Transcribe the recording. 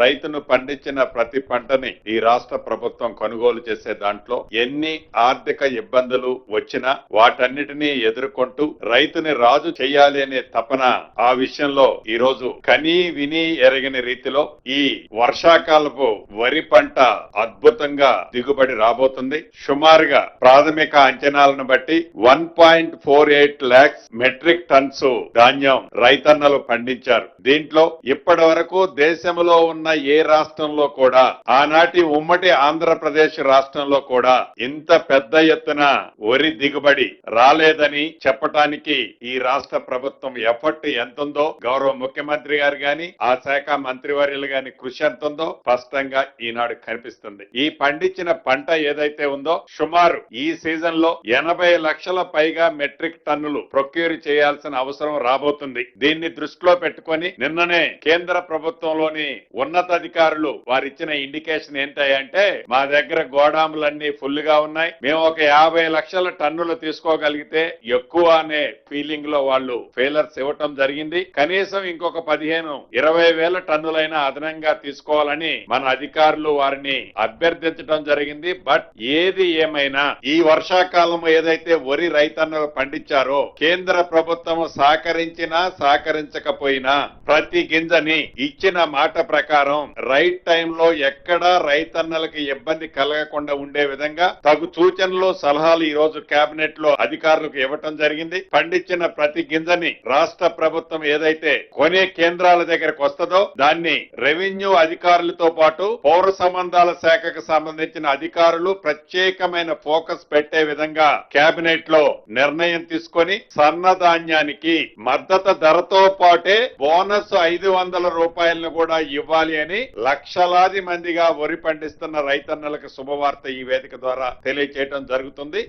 రైతును పండించిన ప్రతి పంటని ఈ రాష్ట్ర ప్రభుత్వం కొనుగోలు చేసే దాంట్లో ఎన్ని ఆర్థిక ఇబ్బందులు వచ్చినా వాటన్నిటినీ ఎదుర్కొంటూ రైతుని రాజు చేయాలి అనే తపన ఆ విషయంలో ఈ రోజు కనీ విని ఎరగని రీతిలో ఈ వర్షాకాలపు వరి పంట అద్భుతంగా దిగుబడి రాబోతుంది. సుమారుగా ప్రాథమిక అంచనాలను బట్టి one point four eight lakhs metric tons ధాన్యం రైతన్నలు పండించారు. దీంట్లో ఇప్పటి వరకు దేశంలో ఉన్న ఏ రాష్ట్రంలో కూడా ఆనాటి ఉమ్మడి ఆంధ్రప్రదేశ్ రాష్ట్రంలో కూడా ఇంత పెద్ద ఎత్తున వరి దిగుబడి రాలేదని చెప్పటానికి ఈ రాష్ట్ర ప్రభుత్వం ఎఫర్ట్ ఎంతుందో గౌరవ ముఖ్యమంత్రి గారు గాని ఆ శాఖ మంత్రివర్యులు గాని కృషి ఎంతుందో స్పష్టంగా ఈనాడు కనిపిస్తుంది. ఈ పండించిన పంట ఏదైతే ఉందో సుమారు ఈ సీజన్లో ఎనభై లక్షల పైగా మెట్రిక్ టన్నులు ప్రొక్యూర్ చేయాల్సిన అవసరం రాబోతుంది. దీన్ని దృష్టిలో పెట్టుకొని నిన్ననే కేంద్ర ప్రభుత్వంలోని ఉన్నతాధికారులు వారిచ్చిన ఇండికేషన్ ఏంటంటే మా దగ్గర గోడాములన్నీ ఫుల్గా ఉన్నాయి. మేము ఒక యాభై లక్షల టన్నులు తీసుకోగలిగితే ఎక్కువ అనే ఫీలింగ్లో వాళ్ళు ఫెయిలర్స్ ఇవ్వటం జరిగింది. కనీసం ఇంకొక పదిహేను ఇరవై వేల టన్నులైనా అదనంగా తీసుకోవాలని మన అధికారులు వారిని అభ్యర్థించడం జరిగింది. బట్ ఏది ఏమైనా ఈ వర్షాకాలం ఏదైతే వరి రైతన్నలు పండించారో కేంద్ర ప్రభుత్వం సహకరించినా సహకరించకపోయినా ప్రతి గింజని ఇచ్చిన మాట ప్రకారం రైట్ టైంలో ఎక్కడా రైతన్నలకి ఇబ్బంది కలగకుండా ఉండే విధంగా తగు సూచనలు సలహాలు ఈ రోజు కేబినెట్లో అధికారులకు ఇవ్వటం జరిగింది. పండించిన ప్రతి గింజని రాష్ట్ర ప్రభుత్వం ఏదైతే కొనే కేంద్రాల దగ్గరకు వస్తుందో దాన్ని రెవెన్యూ అధికారులతో పాటు పౌర సంబంధాల శాఖకు సంబంధించిన అధికారులు ప్రత్యేకమైన ఫోకస్ పెట్టే విధంగా కేబినెట్లో నిర్ణయం తీసుకొని సన్నధాన్యానికి మద్దతు ధరతో పాటే బోనస్ ఐదు వందల రూపాయలను కూడా ఇవ్వాలి అని లక్షలాది మందిగా వరి పండిస్తున్న రైతన్నలకు శుభవార్త ఈ వేదిక ద్వారా తెలియజేయడం జరుగుతుంది.